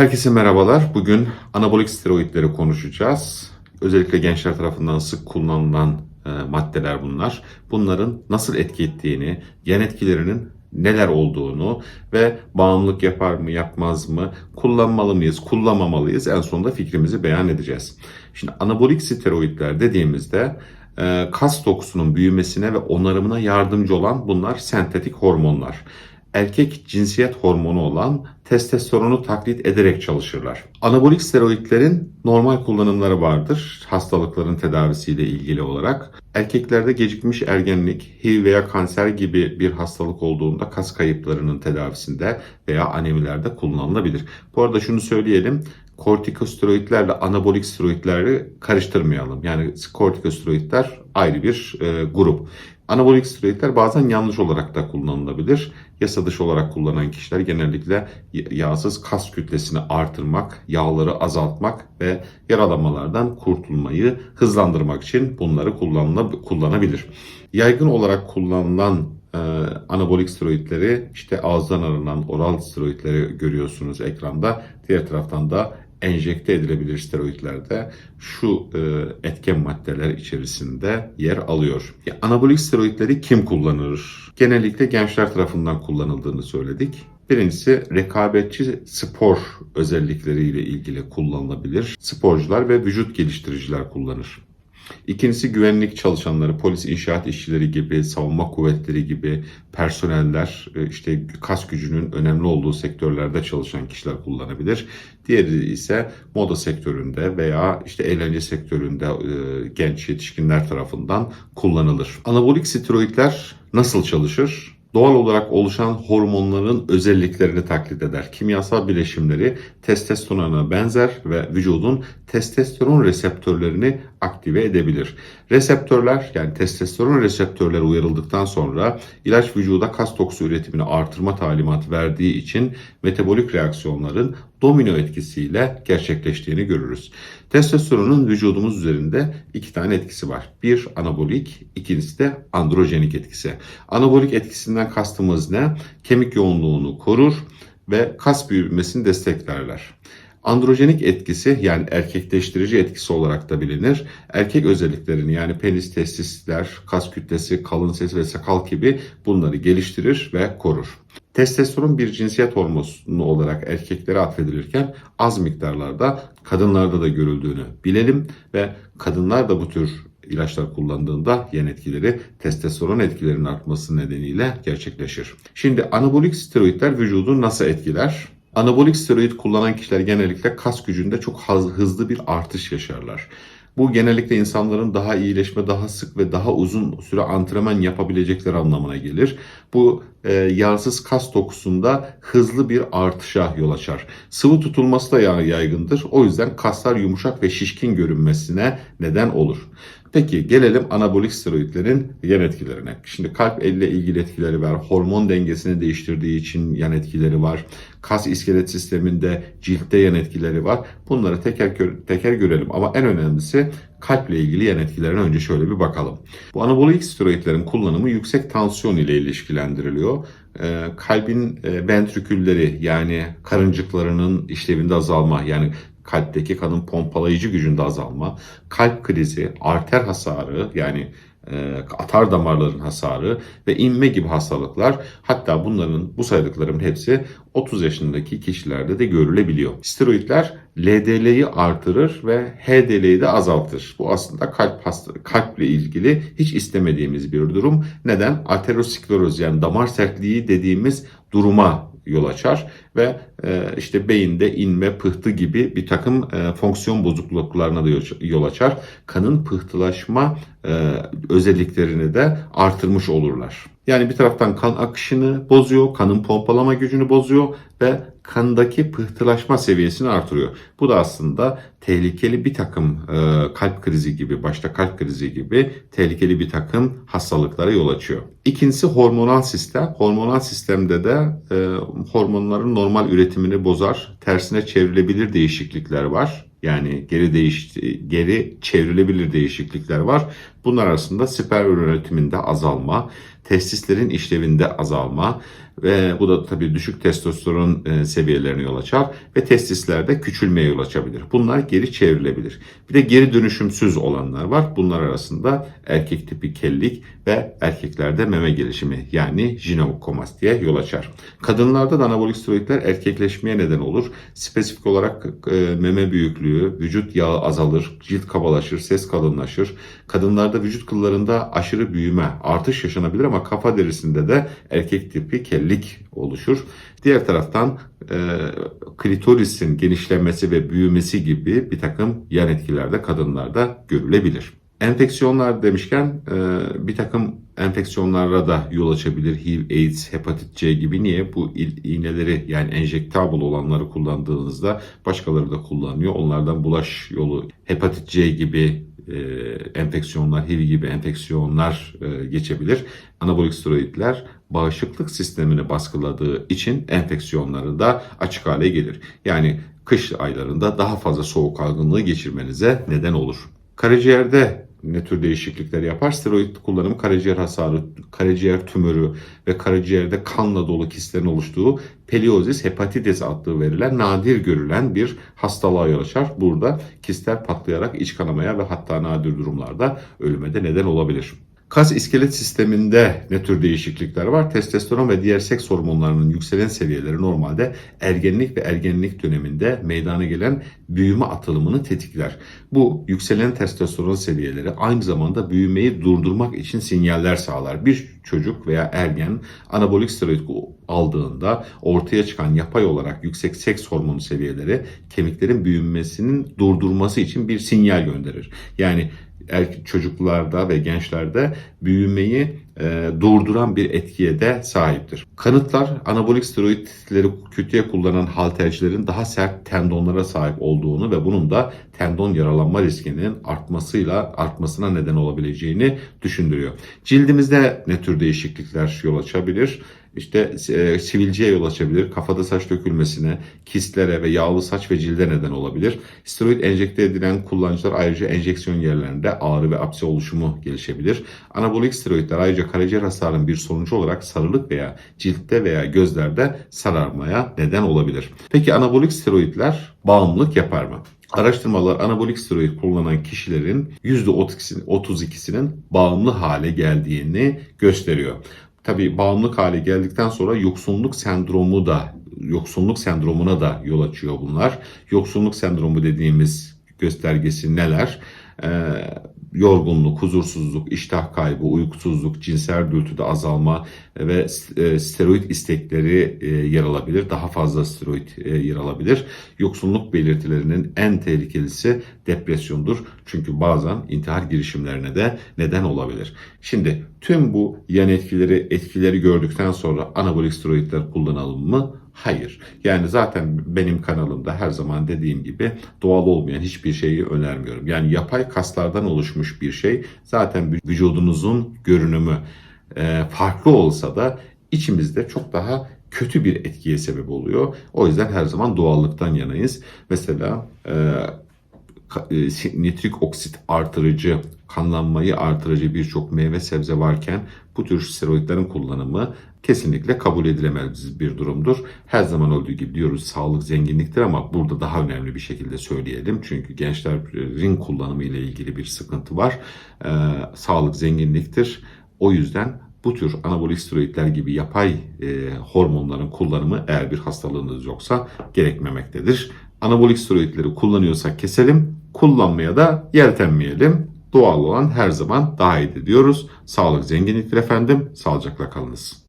Herkese merhabalar. Bugün anabolik steroidleri konuşacağız. Özellikle gençler tarafından sık kullanılan e, maddeler bunlar. Bunların nasıl etki ettiğini, yan etkilerinin neler olduğunu ve bağımlılık yapar mı yapmaz mı, kullanmalı mıyız, kullanmamalıyız en sonunda fikrimizi beyan edeceğiz. Şimdi anabolik steroidler dediğimizde e, kas dokusunun büyümesine ve onarımına yardımcı olan bunlar sentetik hormonlar erkek cinsiyet hormonu olan testosteronu taklit ederek çalışırlar. Anabolik steroidlerin normal kullanımları vardır hastalıkların tedavisiyle ilgili olarak. Erkeklerde gecikmiş ergenlik, HIV veya kanser gibi bir hastalık olduğunda kas kayıplarının tedavisinde veya anemilerde kullanılabilir. Bu arada şunu söyleyelim, kortikosteroidlerle anabolik steroidleri karıştırmayalım. Yani kortikosteroidler ayrı bir e, grup. Anabolik steroidler bazen yanlış olarak da kullanılabilir. Yasa dışı olarak kullanan kişiler genellikle yağsız kas kütlesini artırmak, yağları azaltmak ve yaralanmalardan kurtulmayı hızlandırmak için bunları kullanabilir. Yaygın olarak kullanılan e, anabolik steroidleri işte ağızdan alınan oral steroidleri görüyorsunuz ekranda. Diğer taraftan da enjekte edilebilir steroidlerde şu e, etken maddeler içerisinde yer alıyor. Ya, anabolik steroidleri kim kullanır? Genellikle gençler tarafından kullanıldığını söyledik. Birincisi rekabetçi spor özellikleriyle ilgili kullanılabilir. Sporcular ve vücut geliştiriciler kullanır. İkincisi güvenlik çalışanları, polis inşaat işçileri gibi, savunma kuvvetleri gibi personeller, e, işte kas gücünün önemli olduğu sektörlerde çalışan kişiler kullanabilir. Diğeri ise moda sektöründe veya işte eğlence sektöründe e, genç yetişkinler tarafından kullanılır. Anabolik steroidler nasıl çalışır? Doğal olarak oluşan hormonların özelliklerini taklit eder. Kimyasal bileşimleri testosterona benzer ve vücudun testosteron reseptörlerini aktive edebilir. Reseptörler yani testosteron reseptörleri uyarıldıktan sonra ilaç vücuda kas dokusu üretimini artırma talimatı verdiği için metabolik reaksiyonların domino etkisiyle gerçekleştiğini görürüz. Testosteronun vücudumuz üzerinde iki tane etkisi var. Bir anabolik, ikincisi de androjenik etkisi. Anabolik etkisinden kastımız ne? Kemik yoğunluğunu korur ve kas büyümesini desteklerler. Androjenik etkisi yani erkekleştirici etkisi olarak da bilinir. Erkek özelliklerini yani penis, testisler, kas kütlesi, kalın ses ve sakal gibi bunları geliştirir ve korur. Testosteron bir cinsiyet hormonu olarak erkeklere atfedilirken az miktarlarda kadınlarda da görüldüğünü bilelim ve kadınlar da bu tür ilaçlar kullandığında yan etkileri testosteron etkilerinin artması nedeniyle gerçekleşir. Şimdi anabolik steroidler vücudu nasıl etkiler? Anabolik steroid kullanan kişiler genellikle kas gücünde çok hızlı bir artış yaşarlar. Bu genellikle insanların daha iyileşme, daha sık ve daha uzun süre antrenman yapabilecekleri anlamına gelir. Bu e, yağsız kas dokusunda hızlı bir artışa yol açar. Sıvı tutulması da yaygındır. O yüzden kaslar yumuşak ve şişkin görünmesine neden olur. Peki gelelim anabolik steroidlerin yan etkilerine. Şimdi kalp elle ilgili etkileri var. Hormon dengesini değiştirdiği için yan etkileri var. Kas iskelet sisteminde ciltte yan etkileri var. Bunları teker teker görelim. Ama en önemlisi kalple ilgili yan etkilerine önce şöyle bir bakalım. Bu anabolik steroidlerin kullanımı yüksek tansiyon ile ilişkilendiriliyor. Ee, kalbin e, ventrikülleri yani karıncıklarının işlevinde azalma yani kalpteki kanın pompalayıcı gücünde azalma, kalp krizi, arter hasarı yani e, atar damarların hasarı ve inme gibi hastalıklar hatta bunların bu saydıklarımın hepsi 30 yaşındaki kişilerde de görülebiliyor. Steroidler LDL'yi artırır ve HDL'yi de azaltır. Bu aslında kalp hasta, kalple ilgili hiç istemediğimiz bir durum. Neden? Ateroskleroz yani damar sertliği dediğimiz duruma yol açar ve e, işte beyinde inme, pıhtı gibi bir takım e, fonksiyon bozukluklarına da yol açar. Kanın pıhtılaşma e, özelliklerini de artırmış olurlar. Yani bir taraftan kan akışını bozuyor, kanın pompalama gücünü bozuyor ve kandaki pıhtılaşma seviyesini artırıyor. Bu da aslında tehlikeli bir takım e, kalp krizi gibi, başta kalp krizi gibi tehlikeli bir takım hastalıklara yol açıyor. İkincisi hormonal sistem. Hormonal sistemde de e, hormonların normal üretimini bozar, tersine çevrilebilir değişiklikler var. Yani geri değiş geri çevrilebilir değişiklikler var. Bunlar arasında sperm üretiminde azalma, testislerin işlevinde azalma ve bu da tabii düşük testosteron e, seviyelerine yol açar ve testislerde küçülmeye yol açabilir. Bunlar geri çevrilebilir. Bir de geri dönüşümsüz olanlar var. Bunlar arasında erkek tipi kellik ve erkeklerde meme gelişimi yani jinekomastiye yol açar. Kadınlarda da anabolik steroidler erkekleşmeye neden olur. Spesifik olarak e, meme büyüklüğü, vücut yağı azalır, cilt kabalaşır, ses kalınlaşır. Kadınlarda vücut kıllarında aşırı büyüme, artış yaşanabilir ama kafa derisinde de erkek tipi kellik oluşur. Diğer taraftan e, klitorisin genişlemesi ve büyümesi gibi bir takım yan etkiler de kadınlarda görülebilir. Enfeksiyonlar demişken e, bir takım enfeksiyonlara da yol açabilir. HIV, AIDS, hepatit C gibi. Niye? Bu iğneleri yani enjektable olanları kullandığınızda başkaları da kullanıyor. Onlardan bulaş yolu hepatit C gibi e, enfeksiyonlar, HIV gibi enfeksiyonlar e, geçebilir. Anabolik steroidler bağışıklık sistemini baskıladığı için enfeksiyonları da açık hale gelir. Yani kış aylarında daha fazla soğuk algınlığı geçirmenize neden olur. Karaciğerde ne tür değişiklikler yapar? Steroid kullanımı karaciğer hasarı, karaciğer tümörü ve karaciğerde kanla dolu kistlerin oluştuğu peliozis hepatitis adlı verilen nadir görülen bir hastalığa yol açar. Burada kistler patlayarak iç kanamaya ve hatta nadir durumlarda ölüme de neden olabilir. Kas iskelet sisteminde ne tür değişiklikler var? Testosteron ve diğer seks hormonlarının yükselen seviyeleri normalde ergenlik ve ergenlik döneminde meydana gelen büyüme atılımını tetikler. Bu yükselen testosteron seviyeleri aynı zamanda büyümeyi durdurmak için sinyaller sağlar. Bir çocuk veya ergen anabolik steroid aldığında ortaya çıkan yapay olarak yüksek seks hormonu seviyeleri kemiklerin büyümesinin durdurması için bir sinyal gönderir. Yani erkek çocuklarda ve gençlerde büyümeyi e, durduran bir etkiye de sahiptir. Kanıtlar anabolik steroidleri kötüye kullanan haltercilerin daha sert tendonlara sahip olduğunu ve bunun da tendon yaralanma riskinin artmasıyla artmasına neden olabileceğini düşündürüyor. Cildimizde ne tür değişiklikler yol açabilir? İşte e, sivilceye yol açabilir, kafada saç dökülmesine, kistlere ve yağlı saç ve cilde neden olabilir. Steroid enjekte edilen kullanıcılar ayrıca enjeksiyon yerlerinde ağrı ve apse oluşumu gelişebilir. Anabolik steroidler ayrıca karaciğer hasarının bir sonucu olarak sarılık veya ciltte veya gözlerde sararmaya neden olabilir. Peki anabolik steroidler bağımlılık yapar mı? Araştırmalar anabolik steroid kullanan kişilerin %32'sinin bağımlı hale geldiğini gösteriyor. Tabii bağımlılık hale geldikten sonra yoksunluk sendromu da yoksunluk sendromuna da yol açıyor bunlar. Yoksunluk sendromu dediğimiz göstergesi neler? Ee, yorgunluk, huzursuzluk, iştah kaybı, uykusuzluk, cinsel dürtüde azalma ve e, steroid istekleri e, yer alabilir. Daha fazla steroid e, yer alabilir. Yoksunluk belirtilerinin en tehlikelisi depresyondur. Çünkü bazen intihar girişimlerine de neden olabilir. Şimdi tüm bu yan etkileri etkileri gördükten sonra anabolik steroidler kullanalım mı? Hayır. Yani zaten benim kanalımda her zaman dediğim gibi doğal olmayan hiçbir şeyi önermiyorum. Yani yapay kaslardan oluşmuş bir şey zaten vücudunuzun görünümü e, farklı olsa da içimizde çok daha kötü bir etkiye sebep oluyor. O yüzden her zaman doğallıktan yanayız. Mesela e, nitrik oksit artırıcı, kanlanmayı artırıcı birçok meyve sebze varken bu tür steroidlerin kullanımı kesinlikle kabul edilemez bir durumdur. Her zaman olduğu gibi diyoruz sağlık zenginliktir ama burada daha önemli bir şekilde söyleyelim. Çünkü gençlerin kullanımı ile ilgili bir sıkıntı var. Ee, sağlık zenginliktir. O yüzden bu tür anabolik steroidler gibi yapay e, hormonların kullanımı eğer bir hastalığınız yoksa gerekmemektedir. Anabolik steroidleri kullanıyorsak keselim, kullanmaya da yeltenmeyelim. Doğal olan her zaman daha iyidir diyoruz. Sağlık zenginliktir efendim. Sağlıcakla kalınız.